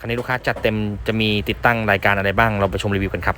คันนี้ลูกค้าจัดเต็มจะมีติดตั้งรายการอะไรบ้างเราไปชมรีวิวกันครับ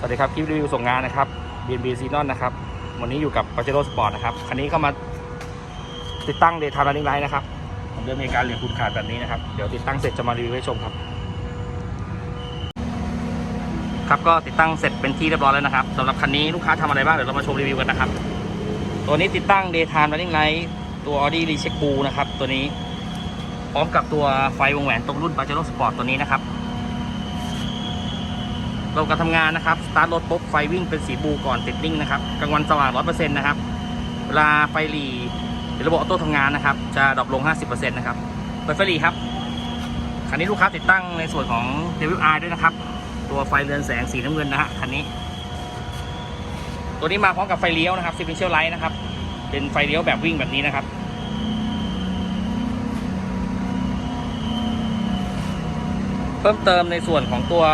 สวัสดีครับคลิปรีวิวส่งงานนะครับ BNB z e n o n นะครับ วันนี้อยู่กับ Pajero Sport นะครับ คันนี้เข้ามาติดตั้ง Daytime Running Light นะครับ ผมเดินมีการเหลี่ยมคุณขาดแบบนี้นะครับ เดี๋ยวติดตั้งเสร็จจะมารีวิวให้ชมครับ ครับก็ติดตั้งเสร็จเป็นที่เรียบร้อยแล้วนะครับสำหรับคันนี้ลูกค้าทำอะไรบ้างเดี๋ยวเรามาชมรีวิวกันนะครับ ตัวนี้ติดตั้ง Daytime Running Light ตัว Audi Recheck Blue นะครับตัวนี้ พร้อมกับตัวไฟวงแหวนตรงรุ่น Pajero Sport ตัวนี้นะครับ เระบบการทำงานนะครับ สตาร์ทรถปุ๊บไฟวิ่งเป็นสีบูก่อนติดนิ่งนะครับ กลางวันสว่าง100%นะครับ เวลาไฟหลีระบบออโต้ทำงานนะครับ จะดรอปลง 50%นะครับ เปิดไฟหลีครับ คันนี้ลูกค้าติดตั้งในส่วนของ DWI ด้วยนะครับ ตัวไฟเรือนแสงสีน้ำเงินนะฮะคันนี้ ตัวนี้มาพร้อมกับไฟเลี้ยวนะครับ Sequential Light นะครับ เป็นไฟเลี้ยวแบบวิ่งแบบนี้นะครับเพิ่มเติมในส่วนของตัว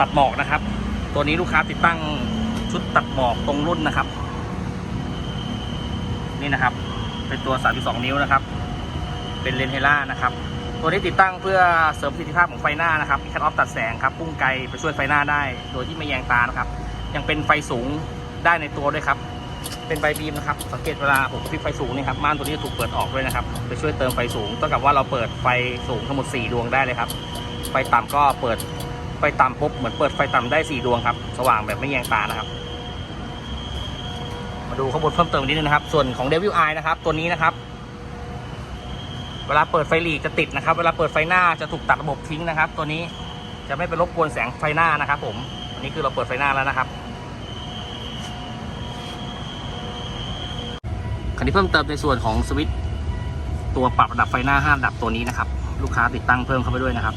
ตัดหมอกนะครับ ตัวนี้ลูกค้าติดตั้งชุดตัดหมอกตรงรุ่นนะครับ นี่นะครับ เป็นตัว 32 นิ้วนะครับ เป็นเลนเฮล่านะครับ ตัวนี้ติดตั้งเพื่อเสริมประสิทธิภาพของไฟหน้านะครับมีคัทออฟตัดแสงครับพุ่งไกลไปช่วยไฟหน้าได้ โดยที่ไม่แยงตานะครับ ยังเป็นไฟสูงได้ในตัวด้วยครับเป็นไฟบีมนะครับสังเกตเวลาผมพริบไฟสูงนี่ครับม่านตัวนี้ถูกเปิดออกด้วยนะครับไปช่วยเติมไฟสูงเท่ากับว่าเราเปิดไฟสูงทั้งหมด 4 ดวงได้เลยครับไฟต่ำก็เปิด ไฟต่ำปุ๊บเหมือนเปิดไฟต่ำได้สี่ดวงครับ สว่างแบบไม่แยงตานะครับ มาดูข้างบนเพิ่มเติมนิดนึงนะครับ ส่วนของ Devil Eye นะครับ ตัวนี้นะครับ เวลาเปิดไฟหลีกจะติดนะครับ เวลาเปิดไฟหน้าจะถูกตัดระบบทิ้งนะครับ ตัวนี้จะไม่ไปรบกวนแสงไฟหน้านะครับ ผมอันนี้คือเราเปิดไฟหน้าแล้วนะครับคันนี้เพิ่มเติมในส่วนของสวิตตัวปรับระดับไฟหน้า5ระดับตัวนี้นะครับ ลูกค้าติดตั้งเพิ่มเข้าไปด้วยนะครับ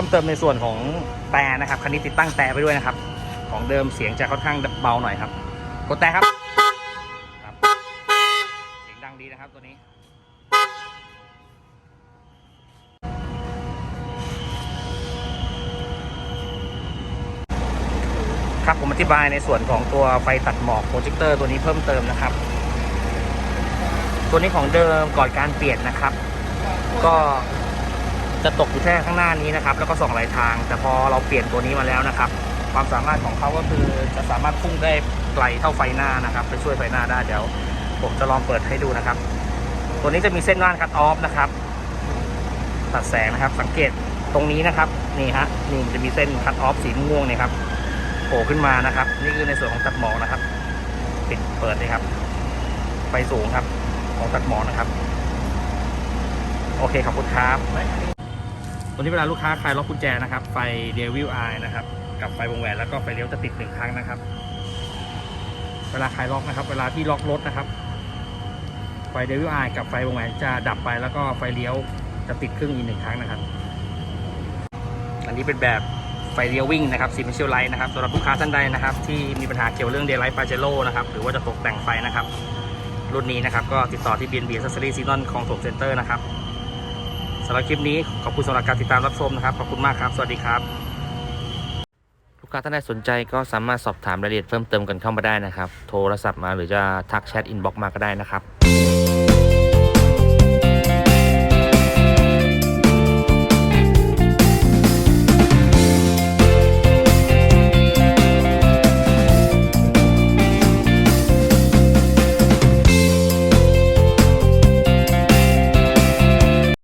พิ่มเติมในส่วนของแต่นะครับคันนี้ติดตั้งแต่ไปด้วยนะครับ ของเดิมเสียงจะค่อนข้างเบาหน่อยครับ กดแต่ครับครับ เสียงดังดีนะครับตัวนี้ครับผมอธิบายในส่วนของตัวไฟตัดหมอกโปรเจคเตอร์ตัวนี้เพิ่มเติมนะครับ ตัวนี้ของเดิมก่อนการเปลี่ยนนะครับ ก็ จะตกอยู่แค่ข้างหน้านี้นะครับ แล้วก็ส่องหลายทาง แต่พอเราเปลี่ยนตัวนี้มาแล้วนะครับ ความสามารถของเขาก็คือจะสามารถพุ่งได้ไกลเท่าไฟหน้านะครับ ไปช่วยไฟหน้าได้เดี๋ยว ผมจะลองเปิดให้ดูนะครับ ตัวนี้จะมีเส้นว่านคัตออฟนะครับตัดแสงนะครับ สังเกตตรงนี้นะครับนี่ฮะนี่จะมีเส้นคัตออฟสีม่วงเนี่ยครับโผล่ขึ้นมานะครับ นี่คือในส่วนของตัดหมอกนะครับ ปิดเปิดเลยครับไฟสูงครับ ของตัดหมอกนะครับ โอเคขอบคุณครับ ตัวนี้เวลาลูกค้าคลายล็อกกุญแจนะครับ ไฟเดวิลไอนะครับ กับไฟวงแหวนแล้วก็ไฟเลี้ยวจะติดหนึ่งครั้งนะครับ เวลาคลายล็อกนะครับ เวลาที่ล็อกรถนะครับ ไฟเดวิลไอกับไฟวงแหวนจะดับไปแล้วก็ไฟเลี้ยวจะติดครึ่งอีกหนึ่งครั้งนะครับ อันนี้เป็นแบบไฟเลี้ยววิ่งนะครับซีเมนเชียลไลท์นะครับสำหรับลูกค้าท่านใดนะครับ ที่มีปัญหาเกี่ยวเรื่องเดย์ไลท์ปาเจโร่นะครับ หรือว่าจะตกแต่งไฟนะครับ รุ่นนี้นะครับ ก็ติดต่อที่ BNB Accessory Season ของถมเซ็นเตอร์นะครับ สำหรับคลิปนี้ขอบคุณสำหรับการติดตามรับชมนะครับ ขอบคุณมากครับ สวัสดีครับ ลูกค้าท่านใดสนใจก็สามารถสอบถามรายละเอียดเพิ่มเติมกันเข้ามาได้นะครับ โทรศัพท์มาหรือจะทักแชทอินบ็อกมาก็ได้นะครับ